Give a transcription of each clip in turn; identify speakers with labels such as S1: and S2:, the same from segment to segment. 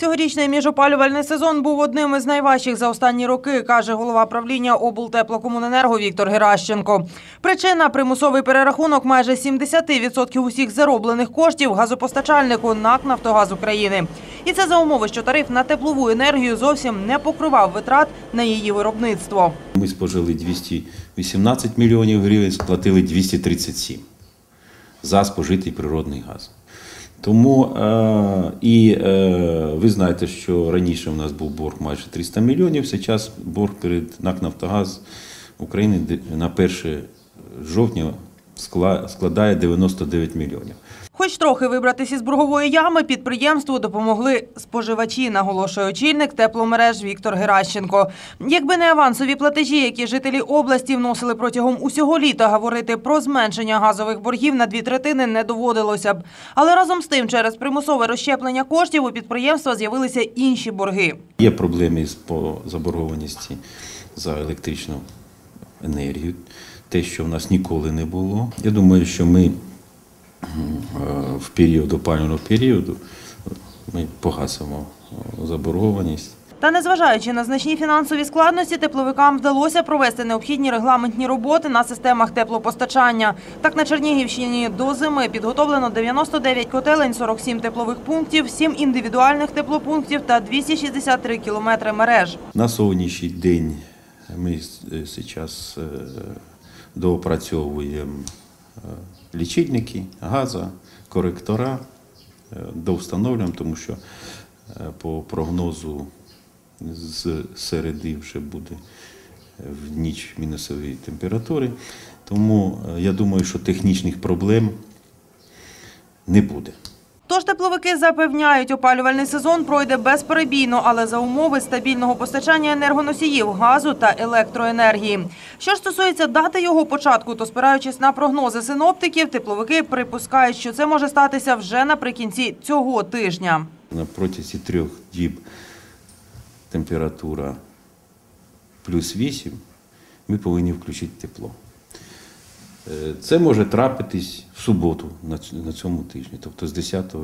S1: Цьогорічний міжопалювальний сезон був одним із найважчих за останні роки, каже голова правління облтеплокомуненерго Віктор Геращенко. Причина примусовий перерахунок майже 70% усіх зароблених коштів газопостачальнику НАК «Нафтогаз України. І це за умови, що тариф на теплову енергію зовсім не покривав витрат на її виробництво.
S2: Ми спожили 218 мільйонів гривень, сплатили 237 за спожитий природний газ. Тому е, і е, ви знаєте, що раніше у нас був борг майже 300 мільйонів, зараз борг перед НАК «Нафтогаз» України на 1 жовтня складає 99 мільйонів.
S1: Хоч трохи вибратися із боргової ями, підприємству допомогли споживачі, наголошує очільник тепломереж Віктор Геращенко. Якби не авансові платежі, які жителі області вносили протягом усього літа, говорити про зменшення газових боргів на дві третини не доводилося б. Але разом з тим, через примусове розщеплення коштів у підприємства з'явилися інші борги.
S2: Є проблеми з по заборгованості за електричну енергію, те, що в нас ніколи не було. Я думаю, що ми е, в період опалювального періоду ми погасимо е, заборгованість.
S1: Та незважаючи на значні фінансові складності, тепловикам вдалося провести необхідні регламентні роботи на системах теплопостачання. Так, на Чернігівщині до зими підготовлено 99 котелень, 47 теплових пунктів, 7 індивідуальних теплопунктів та 263 кілометри мереж.
S2: На сьогоднішній день ми зараз доопрацьовуємо е, лічильники, газа, коректора, е, довстановлюємо, тому що е, по прогнозу з середи вже буде в ніч мінусові температури. Тому е, я думаю, що технічних проблем не буде.
S1: Тож тепловики запевняють, опалювальний сезон пройде безперебійно, але за умови стабільного постачання енергоносіїв, газу та електроенергії. Що ж стосується дати його початку, то спираючись на прогнози синоптиків, тепловики припускають, що це може статися вже наприкінці цього тижня.
S2: На протязі трьох діб температура плюс 8, ми повинні включити тепло. Е, Це може трапитись в суботу на цьому тижні, тобто з 10 е,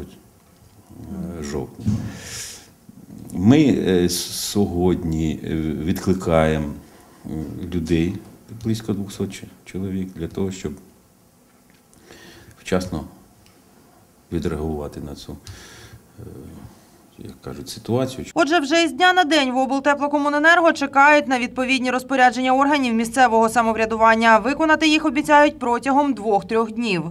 S2: жовтня. Ми е, сьогодні відкликаємо людей, близько 200 чоловік, для того, щоб вчасно відреагувати на цю, як кажуть, ситуацію.
S1: Отже, вже із дня на день в облтеплокомуненерго чекають на відповідні розпорядження органів місцевого самоврядування. Виконати їх обіцяють протягом двох-трьох днів.